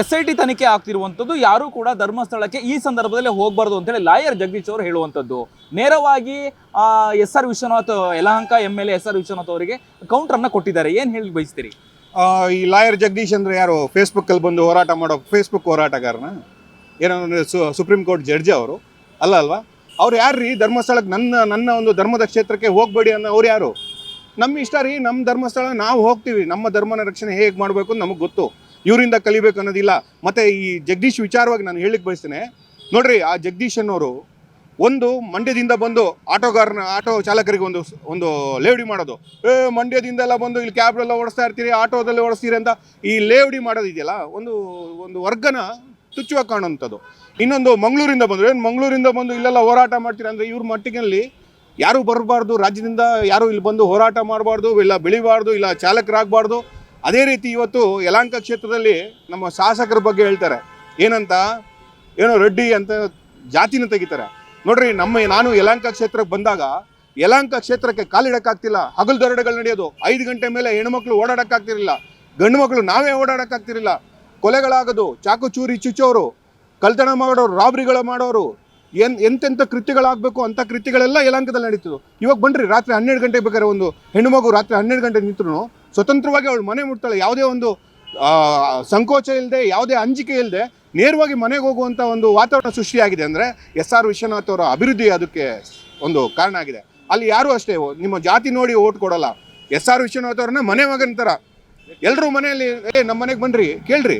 S I T ತನಿಖೆ ಆಗ್ತಿರುವಂಥದ್ದು, ಯಾರೂ ಕೂಡ ಧರ್ಮಸ್ಥಳಕ್ಕೆ ಈ ಸಂದರ್ಭದಲ್ಲಿ ಹೋಗಬಾರ್ದು ಅಂತೇಳಿ ಲಾಯರ್ ಜಗದೀಶ್ ಅವರು ಹೇಳುವಂಥದ್ದು. ನೇರವಾಗಿ S R Vishwanath, Yelahanka M L A S R Vishwanath ಅವರಿಗೆ ಕೌಂಟರ್ನ ಕೊಟ್ಟಿದ್ದಾರೆ. ಏನು ಹೇಳಿ ಬಯಸ್ತೀರಿ? ಈ ಲಾಯರ್ ಜಗದೀಶ್ ಅಂದ್ರೆ ಯಾರು? ಫೇಸ್ಬುಕ್ಕಲ್ಲಿ ಬಂದು ಹೋರಾಟ ಮಾಡೋ ಫೇಸ್ಬುಕ್ ಹೋರಾಟಗಾರನ? ಏನೋ ಸು ಸುಪ್ರೀಂ ಕೋರ್ಟ್ ಜಡ್ಜ್ ಅವರು? ಅಲ್ಲ ಅಲ್ವಾ? ಅವ್ರು ಯಾರು ರೀ ಧರ್ಮಸ್ಥಳಕ್ಕೆ ನನ್ನ ನನ್ನ ಒಂದು ಧರ್ಮದ ಕ್ಷೇತ್ರಕ್ಕೆ ಹೋಗಬೇಡಿ ಅನ್ನೋ ಅವ್ರು ಯಾರು? ನಮ್ಮ ಇಷ್ಟ ರೀ ನಮ್ಮ ಧರ್ಮಸ್ಥಳ, ನಾವು ಹೋಗ್ತೀವಿ. ನಮ್ಮ ಧರ್ಮನ ರಕ್ಷಣೆ ಹೇಗೆ ಮಾಡಬೇಕು ನಮಗೆ ಗೊತ್ತು. ಇವರಿಂದ ಕಲಿಬೇಕು ಅನ್ನೋದಿಲ್ಲ. ಮತ್ತು ಈ ಜಗದೀಶ್ ವಿಚಾರವಾಗಿ ನಾನು ಹೇಳಿಕ್ಕೆ ಬಯಸ್ತೇನೆ. ನೋಡ್ರಿ, ಆ ಜಗದೀಶ್ ಅನ್ನೋರು ಒಂದು ಮಂಡ್ಯದಿಂದ ಬಂದು ಆಟೋಗಾರನ, ಆಟೋ ಚಾಲಕರಿಗೆ ಒಂದು ಒಂದು ಲೇವಡಿ ಮಾಡೋದು. ಏ, ಮಂಡ್ಯದಿಂದೆಲ್ಲ ಬಂದು ಇಲ್ಲಿ ಕ್ಯಾಬ್ ಎಲ್ಲ ಓಡಿಸ್ತಾ ಇರ್ತೀರಿ, ಆಟೋದಲ್ಲಿ ಓಡಿಸ್ತೀರಿ ಅಂತ ಈ ಲೇವಡಿ ಮಾಡೋದಿದೆಯಲ್ಲ ಒಂದು ಒಂದು ವರ್ಗನ ತುಚ್ಚುವಾಗಿ ಕಾಣುವಂಥದ್ದು. ಇನ್ನೊಂದು ಮಂಗಳೂರಿಂದ ಬಂದರು. ಏನು ಮಂಗಳೂರಿಂದ ಬಂದು ಇಲ್ಲೆಲ್ಲ ಹೋರಾಟ ಮಾಡ್ತೀರಿ ಅಂದರೆ ಇವ್ರ ಮಟ್ಟಿನಲ್ಲಿ ಯಾರೂ ಬರಬಾರ್ದು. ರಾಜ್ಯದಿಂದ ಯಾರೂ ಇಲ್ಲಿ ಬಂದು ಹೋರಾಟ ಮಾಡಬಾರ್ದು, ಇಲ್ಲ ಬೆಳಿಬಾರ್ದು, ಇಲ್ಲ ಚಾಲಕರಾಗಬಾರ್ದು. ಅದೇ ರೀತಿ ಇವತ್ತು ಯಲಾಂಕ ಕ್ಷೇತ್ರದಲ್ಲಿ ನಮ್ಮ ಶಾಸಕರ ಬಗ್ಗೆ ಹೇಳ್ತಾರೆ. ಏನಂತ? ಏನೋ ರೆಡ್ಡಿ ಅಂತ ಜಾತಿನ ತೆಗಿತಾರೆ. ನೋಡ್ರಿ, ನಮ್ಮ ನಾನು ಯಲಾಂಕ ಕ್ಷೇತ್ರಕ್ಕೆ ಬಂದಾಗ ಯಲಾಂಕ ಕ್ಷೇತ್ರಕ್ಕೆ ಕಾಲಿಡಕ್ಕಾಗ್ತಿಲ್ಲ ಹಗಲು ದರಡಗಳು ನಡೆಯೋದು. ಐದು ಗಂಟೆ ಮೇಲೆ ಹೆಣ್ಮಕ್ಳು ಓಡಾಡೋಕ್ಕಾಗ್ತಿರಲಿಲ್ಲ. ಗಂಡು ಮಕ್ಕಳು ನಾವೇ ಓಡಾಡೋಕ್ಕಾಗ್ತಿರಲಿಲ್ಲ. ಕೊಲೆಗಳಾಗೋದು. ಚಾಕು ಚೂರಿ ಚುಚ್ಚೋರು ಕಲ್ತನ ಮಾಡೋರು, ರಾಬ್ರಿಗಳು ಮಾಡೋರು. ಎನ್ ಎಂತೆಂಥ ಕೃತ್ಯಗಳಾಗಬೇಕು ಅಂಥ ಕೃತ್ಯಗಳೆಲ್ಲ ಯಲಾಂಕದಲ್ಲಿ ನಡೀತದೆ ಇವಾಗ ಬನ್ರಿ, ರಾತ್ರಿ ಹನ್ನೆರಡು ಗಂಟೆಗೆ ಬೇಕಾದ್ರೆ ಒಂದು ಹೆಣ್ಣು ಮಗು ರಾತ್ರಿ ಹನ್ನೆರಡು ಗಂಟೆ ನಿಂತರು ಸ್ವತಂತ್ರವಾಗಿ ಅವಳು ಮನೆ ಮುಟ್ತಾಳೆ. ಯಾವುದೇ ಒಂದು ಸಂಕೋಚ ಇಲ್ಲದೆ ಯಾವುದೇ ಅಂಜಿಕೆ ಇಲ್ಲದೆ ನೇರವಾಗಿ ಮನೆಗೆ ಹೋಗುವಂಥ ಒಂದು ವಾತಾವರಣ ಸೃಷ್ಟಿಯಾಗಿದೆ ಅಂದರೆ ಎಸ್ ಆರ್ ವಿಶ್ವನಾಥ್ ಅವರ ಅಭಿವೃದ್ಧಿ ಅದಕ್ಕೆ ಒಂದು ಕಾರಣ ಆಗಿದೆ. ಅಲ್ಲಿ ಯಾರೂ ಅಷ್ಟೇ ನಿಮ್ಮ ಜಾತಿ ನೋಡಿ ಓಟ್ ಕೊಡೋಲ್ಲ. ಎಸ್ ಆರ್ ವಿಶ್ವನಾಥ್ ಅವ್ರನ್ನ ಮನೆ ಮಗನ ಥರ ಎಲ್ಲರೂ ಮನೆಯಲ್ಲಿ, ಏ ನಮ್ಮ ಮನೆಗೆ ಬನ್ನಿರಿ ಕೇಳ್ರಿ.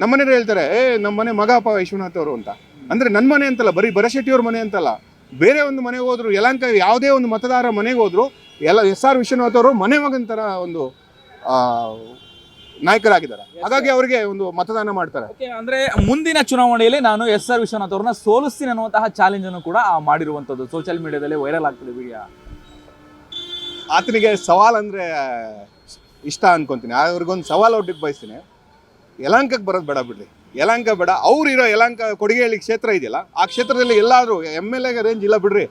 ನಮ್ಮ ಮನೇಲಿ ಹೇಳ್ತಾರೆ, ಏ ನಮ್ಮ ಮನೆ ಮಗ ಅಪ್ಪ ವಿಶ್ವನಾಥ್ ಅವರು ಅಂತ. ಅಂದರೆ ನನ್ನ ಮನೆ ಅಂತಲ್ಲ, ಬರೀ ಬರಶೆಟ್ಟಿಯವ್ರ ಮನೆ ಅಂತಲ್ಲ. ಬೇರೆ ಒಂದು ಮನೆಗೆ ಹೋದ್ರು ಯಲಂಕ ಯಾವುದೇ ಒಂದು ಮತದಾರ ಮನೆಗೆ ಹೋದ್ರು, ಎಲ್ಲ ಎಸ್ ಆರ್ ವಿಶ್ವನಾಥ್ ಅವರು ಮನೆ ಮಗನ ಥರ ಒಂದು ನಾಯಕರಾಗಿದ್ದಾರೆ. ಹಾಗಾಗಿ ಅವರಿಗೆ ಒಂದು ಮತದಾನ ಮಾಡ್ತಾರೆ. ಅಂದ್ರೆ ಮುಂದಿನ ಚುನಾವಣೆಯಲ್ಲಿ ನಾನು ಎಸ್ ಆರ್ ವಿಶ್ವನಾಥ್ ಅವ್ರನ್ನ ಸೋಲಿಸ್ತೀನಿ ಅನ್ನುವಂತಹ ಚಾಲೆಂಜ್ ಅನ್ನು ಕೂಡ ಮಾಡಿರುವಂತದ್ದು ಸೋಷಿಯಲ್ ಮೀಡಿಯಾದಲ್ಲಿ ವೈರಲ್ ಆಗ್ತದೆ ವಿಡಿಯೋ ಆತನಿಗೆ ಸವಾಲ್ ಅಂದ್ರೆ ಇಷ್ಟ ಅನ್ಕೊಂತೀನಿ. ಅವ್ರಿಗೊಂದು ಸವಾಲ್ ಒಡ್ಡಿಗೆ ಬಯಸ್ತೀನಿ. ಯಲಾಂಕಕ್ಕೆ ಬರೋದು ಬೇಡ ಬಿಡ್ರಿ. ಯಲಾಂಕ ಬೇಡ. ಅವ್ರಿರೋ ಯಲಾಂಕ ಕೊಡಿಗೆಹಳ್ಳಿ ಕ್ಷೇತ್ರ ಇದೆಯಲ್ಲ ಆ ಕ್ಷೇತ್ರದಲ್ಲಿ ಎಲ್ಲಾದರೂ ಎಂ ಎಲ್ ಎಗೆ ರೇಂಜ್ ಇಲ್ಲ ಬಿಡ್ರಿ.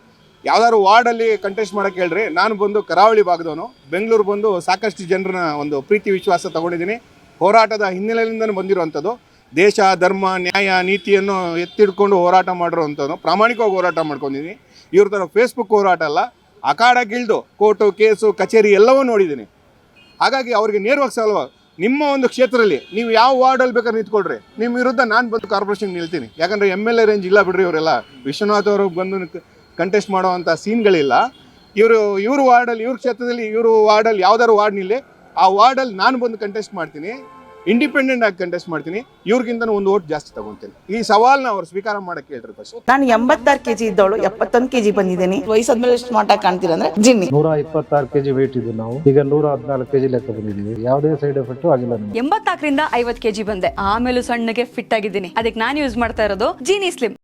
ಯಾವ್ದಾದ್ರು ವಾರ್ಡಲ್ಲಿ ಕಂಟೆಸ್ಟ್ ಮಾಡಕ್ಕೆ ಹೇಳ್ರಿ. ನಾನು ಬಂದು ಕರಾವಳಿ ಭಾಗದವನು. ಬೆಂಗಳೂರು ಬಂದು ಸಾಕಷ್ಟು ಜನರನ್ನ ಒಂದು ಪ್ರೀತಿ ವಿಶ್ವಾಸ ತಗೊಂಡಿದ್ದೀನಿ. ಹೋರಾಟದ ಹಿನ್ನೆಲೆಯಿಂದಲೂ ಬಂದಿರುವಂಥದ್ದು. ದೇಶ, ಧರ್ಮ, ನ್ಯಾಯ, ನೀತಿಯನ್ನು ಎತ್ತಿಡ್ಕೊಂಡು ಹೋರಾಟ ಮಾಡಿರುವಂಥದ್ದು ಪ್ರಾಮಾಣಿಕವಾಗಿ ಹೋರಾಟ ಮಾಡ್ಕೊಂಡಿದ್ದೀನಿ. ಇವ್ರ ಥರ ಫೇಸ್ಬುಕ್ ಹೋರಾಟ ಅಲ್ಲ ಅಖಾಡಗಿಳ್ದು ಕೋರ್ಟು, ಕೇಸು, ಕಚೇರಿ ಎಲ್ಲವೂ ನೋಡಿದ್ದೀನಿ. ಹಾಗಾಗಿ ಅವ್ರಿಗೆ ನೇರವಾಗಿ ಸಲುವ ನಿಮ್ಮ ಒಂದು ಕ್ಷೇತ್ರದಲ್ಲಿ ನೀವು ಯಾವ ವಾರ್ಡಲ್ಲಿ ಬೇಕಾದ್ರೆ ನಿಂತ್ಕೊಳ್ರಿ. ನಿಮ್ಮ ವಿರುದ್ಧ ನಾನು ಬಂದು ಕಾರ್ಪೊರೇಷನ್ ನಿಲ್ತೀನಿ. ಯಾಕಂದರೆ ಎಂ ಎಲ್ ಎ ರೇಂಜ್ ಇಲ್ಲ ಬಿಡ್ರಿ ಇವರೆಲ್ಲ. ವಿಶ್ವನಾಥ್ ಅವರು ಬಂದು ಕಂಟೆಸ್ಟ್ ಮಾಡೋವಂಥ ಸೀನ್ಗಳಿಲ್ಲ. ಇವರು ಇವ್ರ ವಾರ್ಡಲ್ಲಿ ಇವ್ರ ಕ್ಷೇತ್ರದಲ್ಲಿ ಇವರು ವಾರ್ಡಲ್ಲಿ ಯಾವ್ದಾದ್ರು ವಾರ್ಡ್ ನಿಲ್ಲಿ ಆ ವಾರ್ಡಲ್ಲಿ ನಾನು ಬಂದು ಕಂಟೆಸ್ಟ್ ಮಾಡ್ತೀನಿ ಇಂಡಿಪೆಂಡೆಂಟ್ ಆಗಿ ಕಂಟೆಸ್ಟ್ ಮಾಡ್ತೀನಿ ಇವ್ರಿಗಿಂತ ಒಂದು ಓಟ್ ಜಾಸ್ತಿ ತಗೊಂತೀನಿ ಈ ಸವಾಲ್ನ ಅವ್ರು ಸ್ವೀಕಾರ ಮಾಡಕ್ಕೆ ಹೇಳ್ರಿ ಫಸ್ಟ್ ನಾನು ಎಂಬತ್ತಾರು ಕೆಜಿ ಇದ್ದವಳು ಎಪ್ಪತ್ತೊಂದು ಕೆಜಿ ಬಂದಿದ್ದೀನಿ. ವಯಸ್ಸಾದ್ಮೇಲೆ ಸ್ಮಾರ್ಟ್ ಆಗಿ ಕಾಣ್ತೀರ ಅಂದ್ರೆ ಜಿನ್ನಿ. ನೂರ ಇಪ್ಪತ್ತಾರು ಕೆಜಿ ವೇಟ್ ಇದ್ದು ನಾವು. ಈಗ ನೂರ ಹದಿನಾಲ್ಕು ಕೆಜಿ ಲೆಕ್ಕ ಬಂದಿದ್ದೀವಿ. ಯಾವುದೇ ಸೈಡ್ ಎಫೆಕ್ಟ್ ಆಗಿಲ್ಲ ನಮಗೆ. ಐವತ್ತು ಐವತ್ ಕೆಜಿ ಬಂದೆ. ಆಮೇಲೆ ಸಣ್ಣಗೆ ಫಿಟ್ ಆಗಿದ್ದೀನಿ. ಅದಕ್ಕೆ ನಾನು ಯೂಸ್ ಮಾಡ್ತಾ ಇರೋದು ಜೀನಿ ಸ್ಲಿಮ್